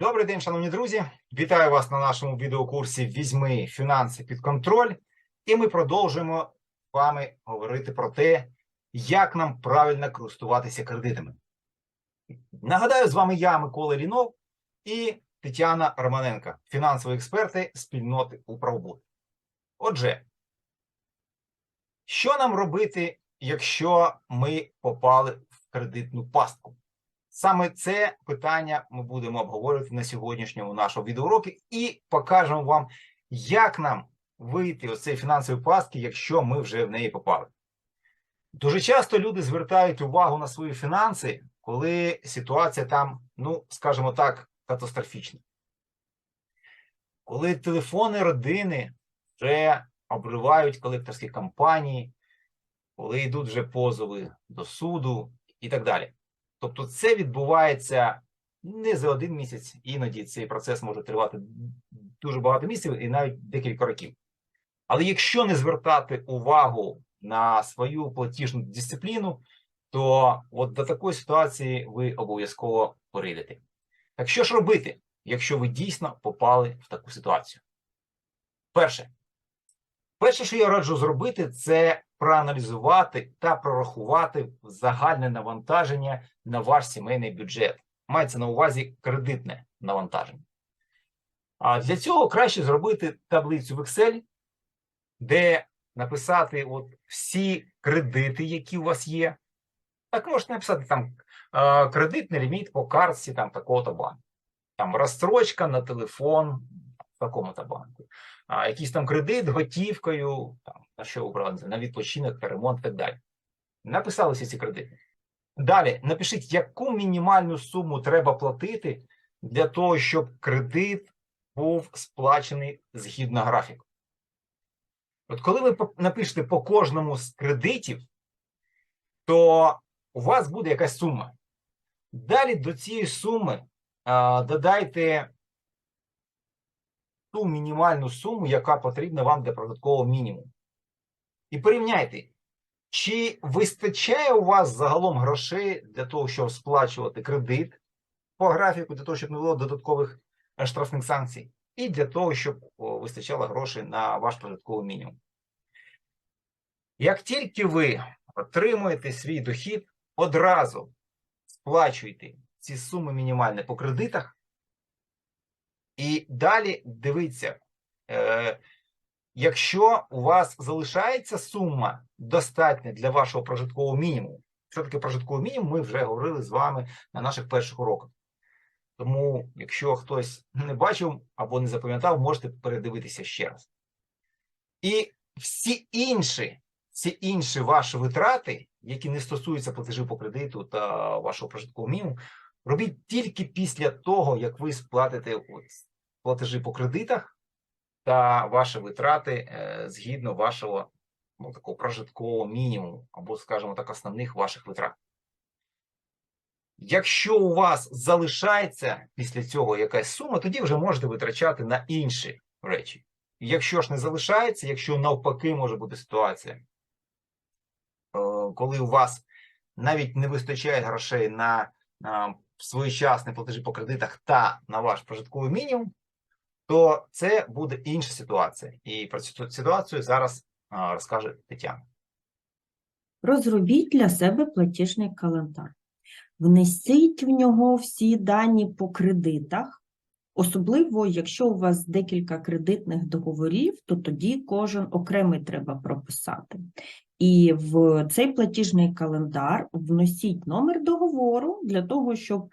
Добрий день, шановні друзі! Вітаю вас на нашому відеокурсі Візьми фінанси під контроль. І ми продовжуємо з вами говорити про те, як нам правильно користуватися кредитами. Нагадаю, з вами я, Микола Лінов і Тетяна Романенко, фінансові експерти спільноти Управбуд. Отже, що нам робити, якщо ми попали в кредитну пастку? Саме це питання ми будемо обговорювати на сьогоднішньому нашому відеоуроці і покажемо вам, як нам вийти з цієї фінансової пастки, якщо ми вже в неї попали. Дуже часто люди звертають увагу на свої фінанси, коли ситуація там, ну, скажімо так, катастрофічна. Коли телефони родини вже обривають колекторські компанії, коли йдуть вже позови до суду і так далі. Тобто це відбувається не за один місяць, іноді цей процес може тривати дуже багато місяців і навіть декілька років. Але якщо не звертати увагу на свою платіжну дисципліну, то от до такої ситуації ви обов'язково прийдете. Так що ж робити, якщо ви дійсно попали в таку ситуацію? Перше, перше, що я раджу зробити, це проаналізувати та прорахувати загальне навантаження на ваш сімейний бюджет. Мається на увазі кредитне навантаження. А для цього краще зробити таблицю в Excel, де написати от всі кредити, які у вас є. Так можете написати там е, кредитний ліміт по картці там такого-то банку. Там розстрочка на телефон такому-то банку. А, якийсь там кредит готівкою, там, на що ви брали, на відпочинок, на ремонт і так далі. Написали всі ці кредити. Далі напишіть, яку мінімальну суму треба платити для того, щоб кредит був сплачений згідно графіку. От коли ви напишете по кожному з кредитів, то у вас буде якась сума. Далі до цієї суми а, додайте ту мінімальну суму, яка потрібна вам для прожиткового мінімуму. І порівняйте, чи вистачає у вас загалом грошей для того, щоб сплачувати кредит по графіку, для того, щоб не було додаткових е, штрафних санкцій, і для того, щоб вистачало грошей на ваш прожитковий мінімум. Як тільки ви отримуєте свій дохід, одразу сплачуйте ці суми мінімальні по кредитах, і далі дивіться, е, якщо у вас залишається сума достатня для вашого прожиткового мінімуму, що таке прожитковий мінімум, ми вже говорили з вами на наших перших уроках. Тому, якщо хтось не бачив або не запам'ятав, можете передивитися ще раз. І всі інші, всі інші ваші витрати, які не стосуються платежів по кредиту та вашого прожиткового мінімуму, робіть тільки після того, як ви сплатите платежі по кредитах та ваші витрати е, згідно вашого ну, такого прожиткового мінімуму, або, скажімо так, основних ваших витрат. Якщо у вас залишається після цього якась сума, тоді вже можете витрачати на інші речі. Якщо ж не залишається, якщо навпаки може бути ситуація, е, коли у вас навіть не вистачає грошей на, своєчасні платежі по кредитах та на ваш прожитковий мінімум, то це буде інша ситуація. І про цю ситуацію зараз розкаже Тетяна. Розробіть для себе платіжний календар. Внесіть в нього всі дані по кредитах, особливо, якщо у вас декілька кредитних договорів, то тоді кожен окремий треба прописати. І в цей платіжний календар вносіть номер договору для того, щоб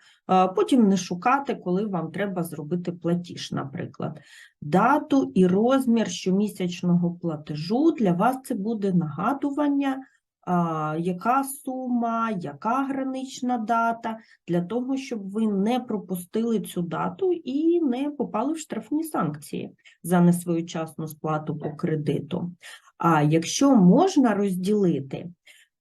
потім не шукати, коли вам треба зробити платіж, наприклад. Дату і розмір щомісячного платежу для вас це буде нагадування яка сума, яка гранична дата, для того, щоб ви не пропустили цю дату і не попали в штрафні санкції за несвоєчасну сплату по кредиту. А якщо можна розділити,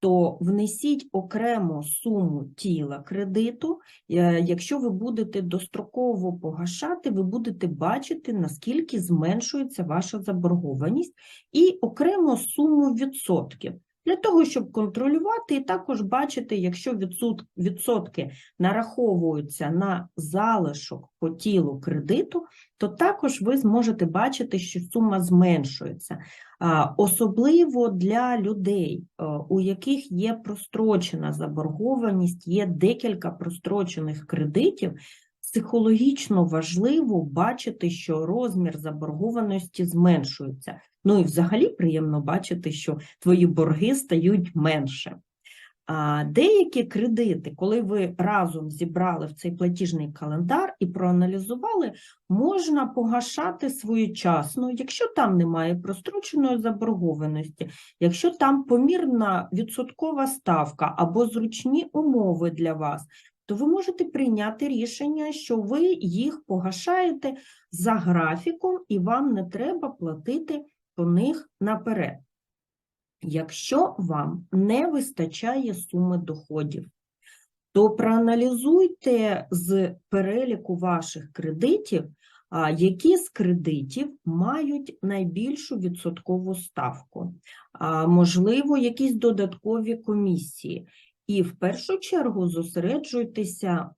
то внесіть окрему суму тіла кредиту. Е, Якщо ви будете достроково погашати, ви будете бачити, наскільки зменшується ваша заборгованість, і окрему суму відсотків для того, щоб контролювати і також бачити, якщо відсотки нараховуються на залишок по тілу кредиту, то також ви зможете бачити, що сума зменшується. Особливо для людей, е, у яких є прострочена заборгованість, є декілька прострочених кредитів, психологічно важливо бачити, що розмір заборгованості зменшується. Ну і взагалі приємно бачити, що твої борги стають менше. А деякі кредити, коли ви разом зібрали в цей платіжний календар і проаналізували, можна погашати своєчасно, якщо там немає простроченої заборгованості, якщо там помірна відсоткова ставка або зручні умови для вас, то ви можете прийняти рішення, що ви їх погашаєте за графіком і вам не треба платити по них наперед. Якщо вам не вистачає суми доходів, то проаналізуйте з переліку ваших кредитів, які з кредитів мають найбільшу відсоткову ставку, можливо, якісь додаткові комісії. І в першу чергу зосереджуйтеся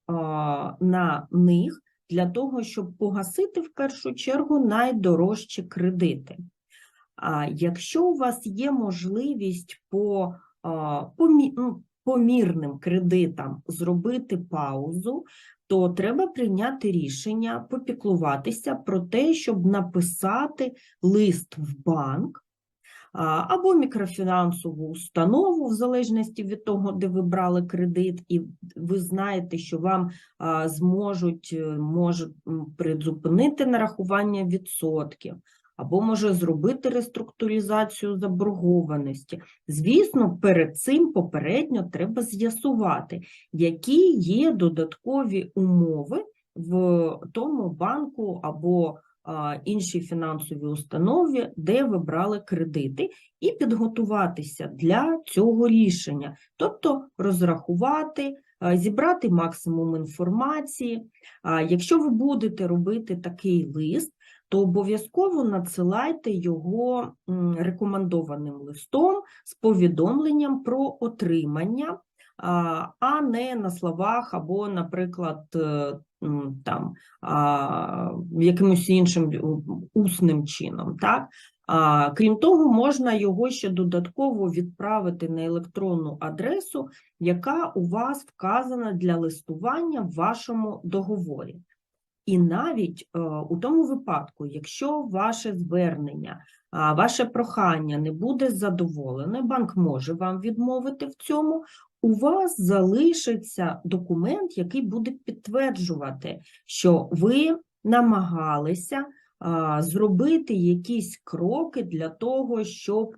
на них для того, щоб погасити в першу чергу найдорожчі кредити. А якщо у вас є можливість по ну, помірним кредитам зробити паузу, то треба прийняти рішення, попіклуватися про те, щоб написати лист в банк або мікрофінансову установу, в залежності від того, де ви брали кредит, і ви знаєте, що вам зможуть е, можуть призупинити нарахування відсотків або може зробити реструктуризацію заборгованості. Звісно, перед цим попередньо треба з'ясувати, які є додаткові умови в тому банку або іншій фінансовій установі, де ви брали кредити, і підготуватися для цього рішення, тобто розрахувати, зібрати максимум інформації. Якщо ви будете робити такий лист, то обов'язково надсилайте його рекомендованим листом з повідомленням про отримання, а не на словах або, наприклад, е, там, якимось іншим усним чином. Так? Крім того, можна його ще додатково відправити на електронну адресу, яка у вас вказана для листування в вашому договорі. І навіть е, у тому випадку, якщо ваше звернення, ваше прохання не буде задоволене, банк може вам відмовити в цьому, у вас залишиться документ, який буде підтверджувати, що ви намагалися зробити якісь кроки для того, щоб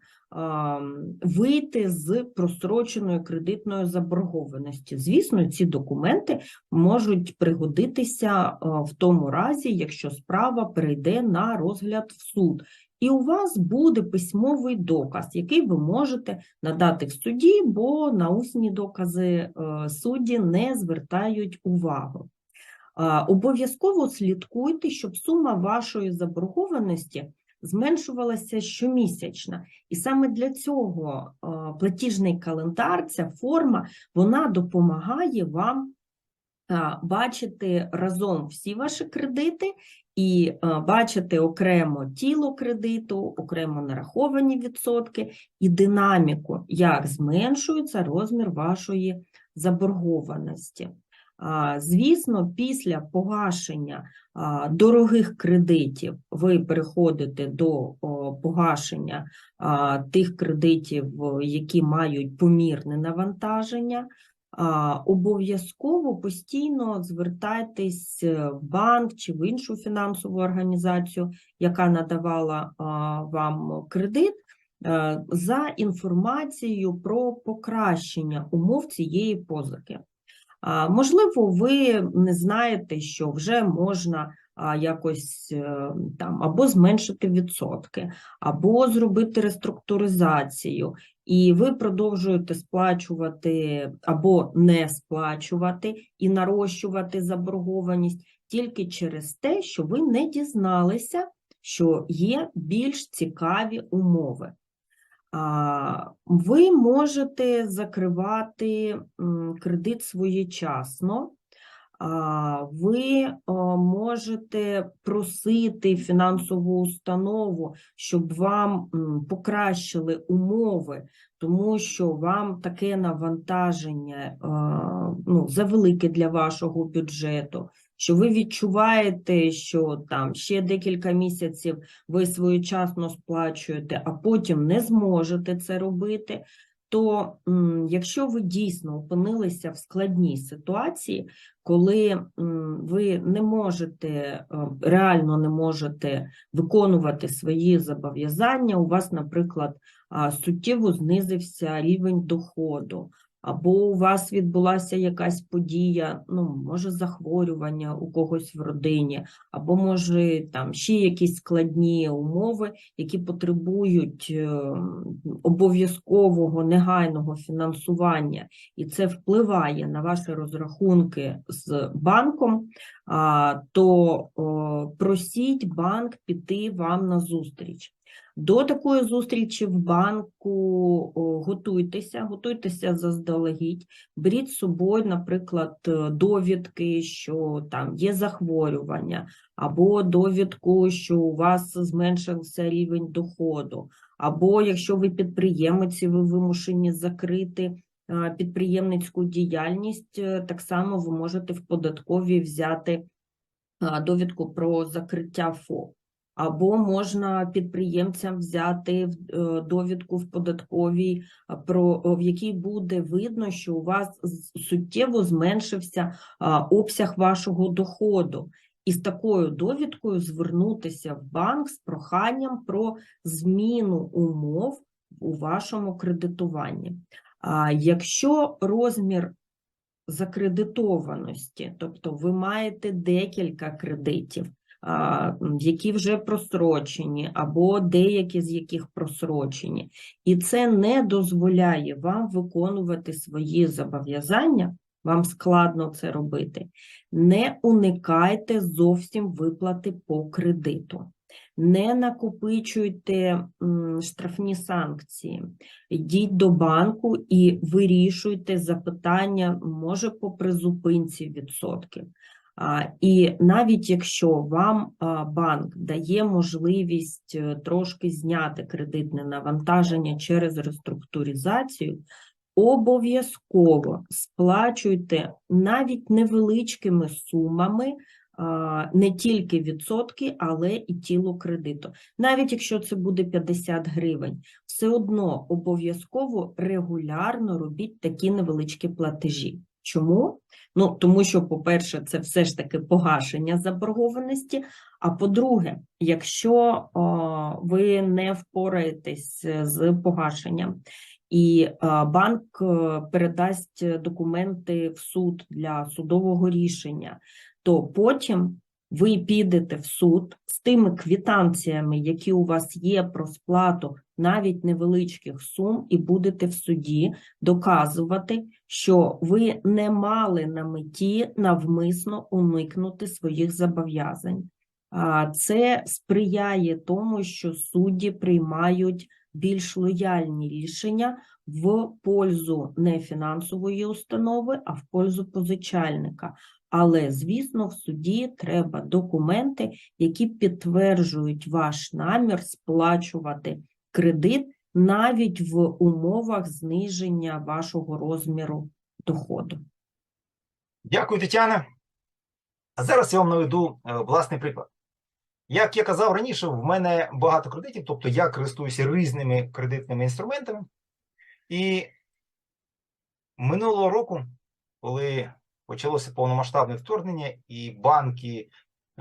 вийти з простроченої кредитної заборгованості. Звісно, ці документи можуть пригодитися в тому разі, якщо справа перейде на розгляд в суд. І у вас буде письмовий доказ, який ви можете надати в суді, бо на усні докази е, судді не звертають увагу. Обов'язково слідкуйте, щоб сума вашої заборгованості зменшувалася щомісячно. І саме для цього е, платіжний календар, ця форма, вона допомагає вам бачити разом всі ваші кредити і а, бачити окремо тіло кредиту, окремо нараховані відсотки і динаміку, як зменшується розмір вашої заборгованості. Звісно, після погашення дорогих кредитів ви переходите до погашення тих кредитів, які мають помірне навантаження. Обов'язково постійно звертайтесь е, в банк чи в іншу фінансову організацію, яка надавала вам кредит, е, за інформацією про покращення умов цієї позики. Можливо, ви не знаєте, що вже можна якось е, там або зменшити відсотки, або зробити реструктуризацію, і ви продовжуєте сплачувати або не сплачувати і нарощувати заборгованість тільки через те, що ви не дізналися, що є більш цікаві умови. Ви можете закривати кредит своєчасно. Ви е, можете просити фінансову установу, щоб вам покращили умови, тому що вам таке навантаження ну, завелике для вашого бюджету, що ви відчуваєте, що там ще декілька місяців ви своєчасно сплачуєте, а потім не зможете це робити. То якщо ви дійсно опинилися в складній ситуації, коли ви не можете, е, реально не можете виконувати свої зобов'язання, у вас, наприклад, суттєво знизився рівень доходу, або у вас відбулася якась подія, ну, може, захворювання у когось в родині, або може там ще якісь складні умови, які потребують е, обов'язкового негайного фінансування, і це впливає на ваші розрахунки з банком, то просіть банк піти вам на зустріч. До такої зустрічі в банку готуйтеся, готуйтеся заздалегідь, беріть з собою, наприклад, е, довідки, що там є захворювання, або довідку, що у вас зменшився рівень доходу, або якщо ви підприємець, ви вимушені закрити е, підприємницьку діяльність, е, так само ви можете в податковій взяти довідку про закриття ФОП. Або можна підприємцям взяти е, довідку в податковій, про в якій буде видно, що у вас суттєво зменшився обсяг вашого доходу. І з такою довідкою звернутися в банк з проханням про зміну умов у вашому кредитуванні. А якщо розмір закредитованості, тобто ви маєте декілька кредитів, які вже просрочені, або деякі з яких просрочені, і це не дозволяє вам виконувати свої зобов'язання, вам складно це робити. Не уникайте зовсім виплати по кредиту. Не накопичуйте штрафні санкції. Йдіть до банку і вирішуйте запитання, може, по призупинці відсотків. І навіть якщо вам банк дає можливість е, трошки зняти кредитне навантаження через реструктуризацію, обов'язково сплачуйте навіть невеличкими сумами не тільки відсотки, але і тіло кредиту. Навіть якщо це буде 50 гривень, все одно обов'язково регулярно робіть такі невеличкі платежі. Чому? Ну, тому що, по-перше, це все ж таки погашення заборгованості. А по-друге, якщо о, ви не впораєтесь з погашенням, і е, банк е, передасть документи в суд для судового рішення, то потім ви підете в суд з тими квітанціями, які у вас є про сплату навіть невеличких сум, і будете в суді доказувати, що ви не мали на меті навмисно уникнути своїх зобов'язань. Це сприяє тому, що судді приймають більш лояльні рішення в пользу не фінансової установи, а в пользу позичальника. Але, звісно, в суді треба документи, які підтверджують ваш намір сплачувати кредит навіть в умовах зниження вашого розміру доходу. Дякую, Тетяна. А зараз я вам наведу е, власний приклад. Як я казав раніше, в мене багато кредитів, тобто я користуюся різними кредитними інструментами. І минулого року, коли почалося повномасштабне вторгнення, і банки,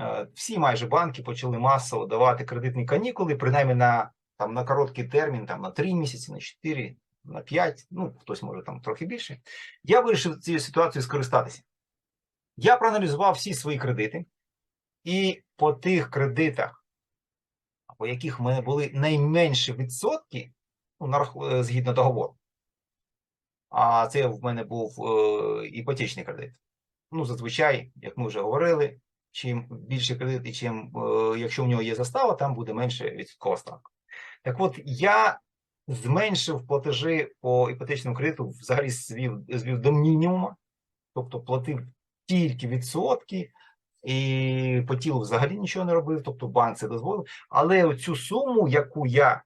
е, всі майже банки почали масово давати кредитні канікули, принаймні на, там, на короткий термін, там, на 3 місяці, на 4, на 5, ну, хтось може там трохи більше. Я вирішив цією ситуацією скористатися. Я проаналізував всі свої кредити, і по тих кредитах, по яких в мене були найменші відсотки, ну, е, згідно договору, а це в мене був е, іпотечний кредит. Ну, зазвичай, як ми вже говорили, чим більше кредит, і чим, е, якщо в нього є застава, там буде менше відсоткова ставка. Так от, я зменшив платежі по іпотечному кредиту, взагалі звів, звів до мінімуму, тобто платив тільки відсотки, і по тілу взагалі нічого не робив, тобто банк це дозволив. Але цю суму, яку я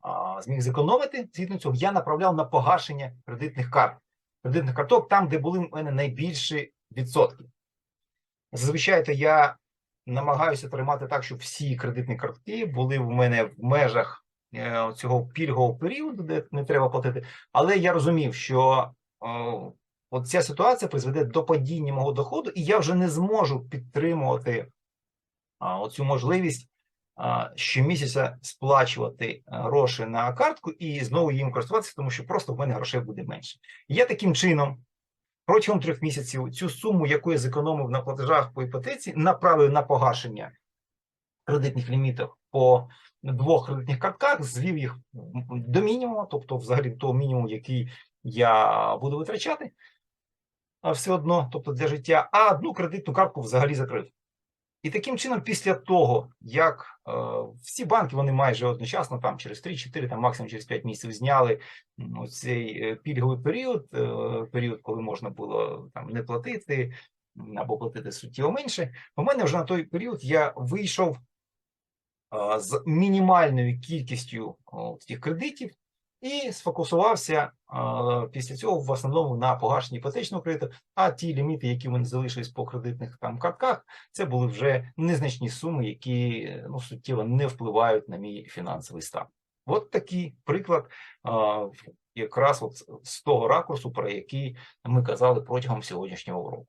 а, зміг зекономити, згідно цього, я направляв на погашення кредитних карт, кредитних карток, там, де були в мене найбільші відсотки. Зазвичай я намагаюся тримати так, щоб всі кредитні картки були в мене в межах е, цього пільгового періоду, де не треба платити. Але я розумів, що е, от ця ситуація призведе до падіння мого доходу, і я вже не зможу підтримувати а, оцю можливість щомісяця сплачувати гроші на картку і знову їм користуватися, тому що просто в мене грошей буде менше. Я таким чином протягом трьох місяців цю суму, яку я зекономив на платежах по іпотеці, направив на погашення кредитних лімітів по двох кредитних картках, звів їх до мінімуму, тобто взагалі того мінімуму, який я буду витрачати все одно, тобто для життя, а одну кредитну картку взагалі закрив. І таким чином, після того, як е, всі банки вони майже одночасно, там через 3-4, там максимум через 5 місяців зняли м, цей е, пільговий період, е, період, коли можна було там не платити або платити суттєво менше. У мене вже на той період я вийшов е, з мінімальною кількістю о, цих кредитів і сфокусувався після цього в основному на погашенні іпотечного кредиту. А ті ліміти, які вони залишились по кредитних там картках, це були вже незначні суми, які ну суттєво не впливають на мій фінансовий стан. От такий приклад, якраз от з того ракурсу, про який ми казали протягом сьогоднішнього уроку.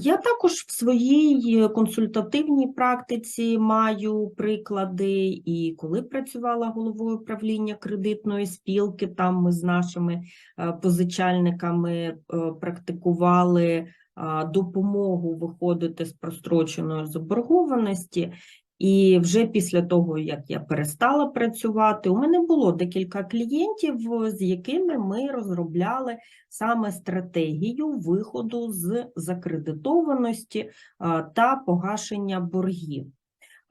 Я також в своїй консультативній практиці маю приклади, і коли працювала головою управління кредитної спілки, там ми з нашими е, позичальниками е, практикували допомогу виходити з простроченої заборгованості. І вже після того, як я перестала працювати, у мене було декілька клієнтів, з якими ми розробляли саме стратегію виходу з закредитованості та погашення боргів.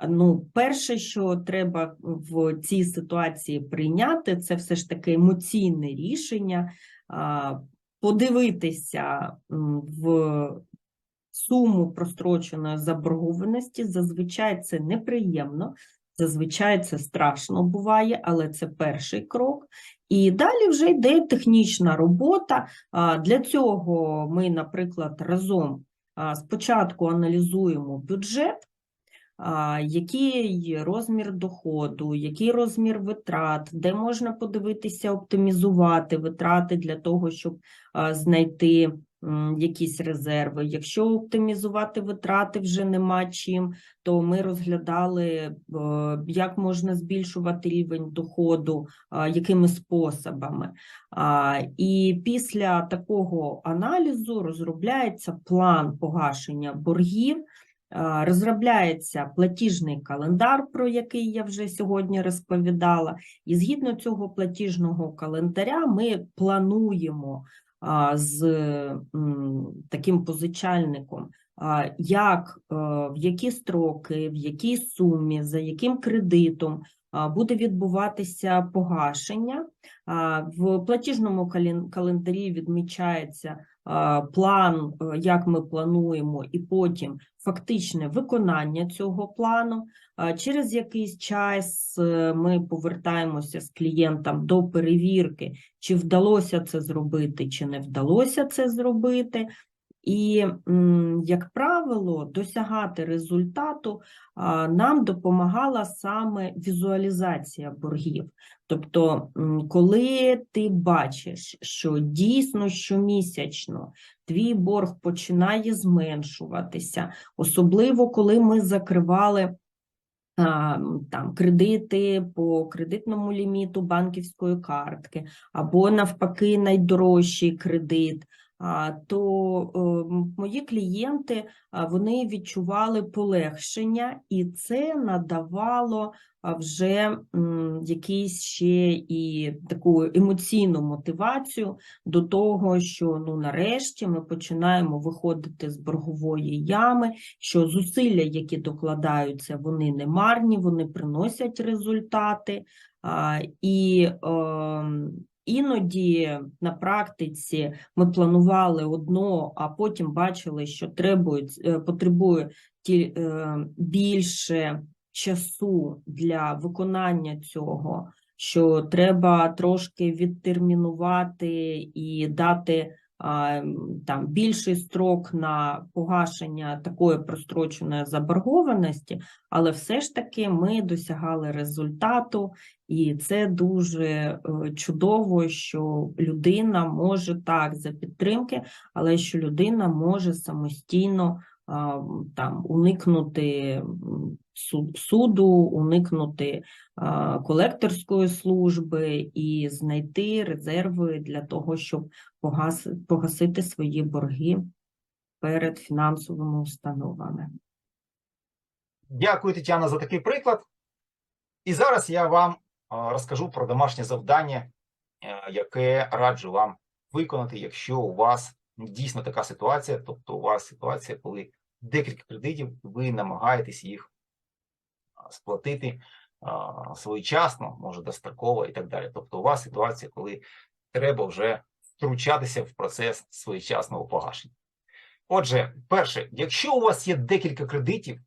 Ну, перше, що треба в цій ситуації прийняти, це все ж таки емоційне рішення, подивитися в суму простроченої заборгованості. Зазвичай це неприємно, зазвичай це страшно буває, але це перший крок. І далі вже йде технічна робота. Для цього ми, наприклад, разом спочатку аналізуємо бюджет, який розмір доходу, який розмір витрат, де можна подивитися, оптимізувати витрати для того, щоб знайти якісь резерви. Якщо оптимізувати витрати вже нема чим, то ми розглядали, е, як можна збільшувати рівень доходу, якими способами. І після такого аналізу розробляється план погашення боргів. Розробляється платіжний календар, про який я вже сьогодні розповідала, і згідно цього платіжного календаря ми плануємо з таким позичальником, як, е, в які строки, в якій сумі, за яким кредитом буде відбуватися погашення. В платіжному календарі відмічається план, е, як ми плануємо, і потім фактичне виконання цього плану. Через якийсь час е, ми повертаємося з клієнтом до перевірки, чи вдалося це зробити, чи не вдалося це зробити. І, як правило, досягати результату нам допомагала саме візуалізація боргів. Тобто, коли ти бачиш, що дійсно щомісячно твій борг починає зменшуватися, особливо коли ми закривали там кредити по кредитному ліміту банківської картки, або навпаки найдорожчий кредит. То е, мої клієнти вони відчували полегшення, і це надавало вже якийсь ще і таку емоційну мотивацію до того, що ну нарешті ми починаємо виходити з боргової ями, що зусилля, які докладаються, вони не марні, вони приносять результати. І ем, іноді на практиці ми планували одно, а потім бачили, що е, потребує е, більше часу для виконання цього, що треба трошки відтермінувати і дати там більший строк на погашення такої простроченої заборгованості, але все ж таки ми досягали результату, і це дуже е, чудово, що людина може так за підтримки, але що людина може самостійно там уникнути суду, уникнути колекторської служби і знайти резерви для того, щоб погасити свої борги перед фінансовими установами. Дякую, Тетяна, за такий приклад. І зараз я вам розкажу про домашнє завдання, е, яке раджу вам виконати, якщо у вас дійсно така ситуація, тобто у вас ситуація, коли декілька кредитів, ви намагаєтесь їх сплатити своєчасно, може достроково і так далі. Тобто у вас ситуація, коли треба вже втручатися в процес своєчасного погашення. Отже, перше, якщо у вас є декілька кредитів,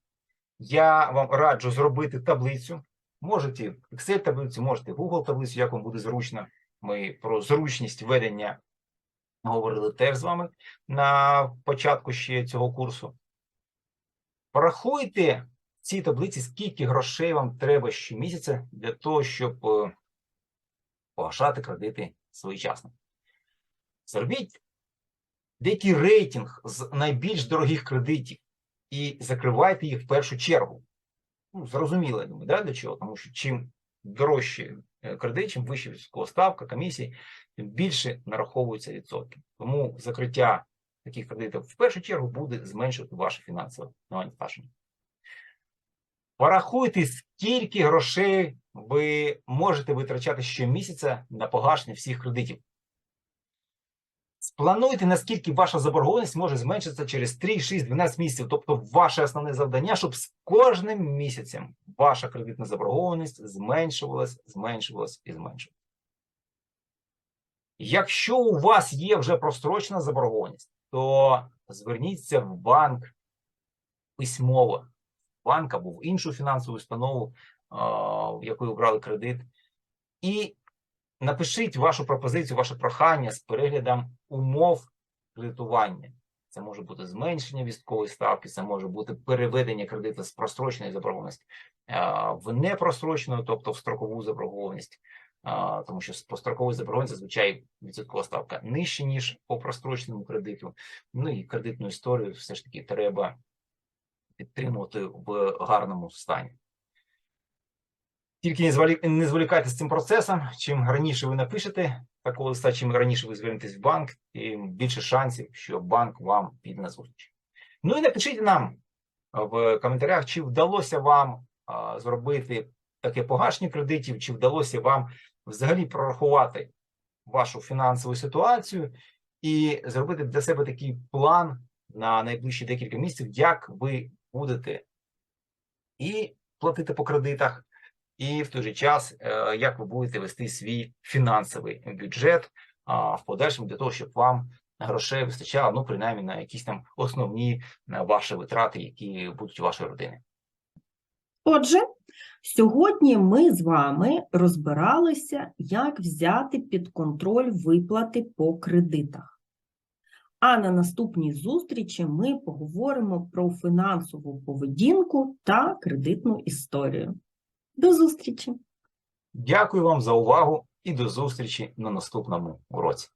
я вам раджу зробити таблицю. Можете Excel таблицю, можете Google таблицю, як вам буде зручно. Ми про зручність ведення говорили теж з вами на початку ще цього курсу. Порахуйте в цій таблиці, скільки грошей вам треба щомісяця для того, щоб е, погашати кредити своєчасно. Зробіть деякий рейтинг з найбільш дорогих кредитів і закривайте їх в першу чергу. Ну, зрозуміло, я думаю, да, для чого? Тому що чим дорожче е, кредит, чим вища відсоткова ставка, комісії, тим більше нараховуються відсотки. Тому закриття таких кредитів в першу чергу буде зменшувати ваше фінансове навантаження. Порахуйте, скільки грошей ви можете витрачати щомісяця на погашення всіх кредитів. Сплануйте, наскільки ваша заборгованість може зменшитися через 3, 6, 12 місяців. Тобто, ваше основне завдання, щоб з кожним місяцем ваша кредитна заборгованість зменшувалась, зменшувалась і зменшувалась. Якщо у вас є вже прострочена заборгованість, то зверніться в банк письмово, банк або в іншу фінансову установу, в яку ви брали кредит, і напишіть вашу пропозицію, ваше прохання з переглядом умов кредитування. Це може бути зменшення вісткової ставки, це може бути переведення кредиту з простроченої заборгованості в непрострочену, тобто в строкову заборгованість. Тому що по строковій заборгованості зазвичай відсоткова ставка нижче, ніж по простроченому кредиту. Ну і кредитну історію все ж таки треба підтримувати в гарному стані. Тільки не зволікайте з цим процесом. Чим раніше ви напишете такого листа, чим раніше ви звернетесь в банк, тим більше шансів, що банк вам піде на зустріч. Ну і напишіть нам в коментарях, чи вдалося вам зробити таке погашення кредитів, чи вдалося вам взагалі прорахувати вашу фінансову ситуацію і зробити для себе такий план на найближчі декілька місяців, як ви будете і платити по кредитах, і в той же час, е, як ви будете вести свій фінансовий бюджет в подальшому для того, щоб вам грошей вистачало, ну, принаймні, на якісь там основні ваші витрати, які будуть у вашої родини. Отже, сьогодні ми з вами розбиралися, як взяти під контроль виплати по кредитах. А на наступній зустрічі ми поговоримо про фінансову поведінку та кредитну історію. До зустрічі! Дякую вам за увагу і до зустрічі на наступному уроці.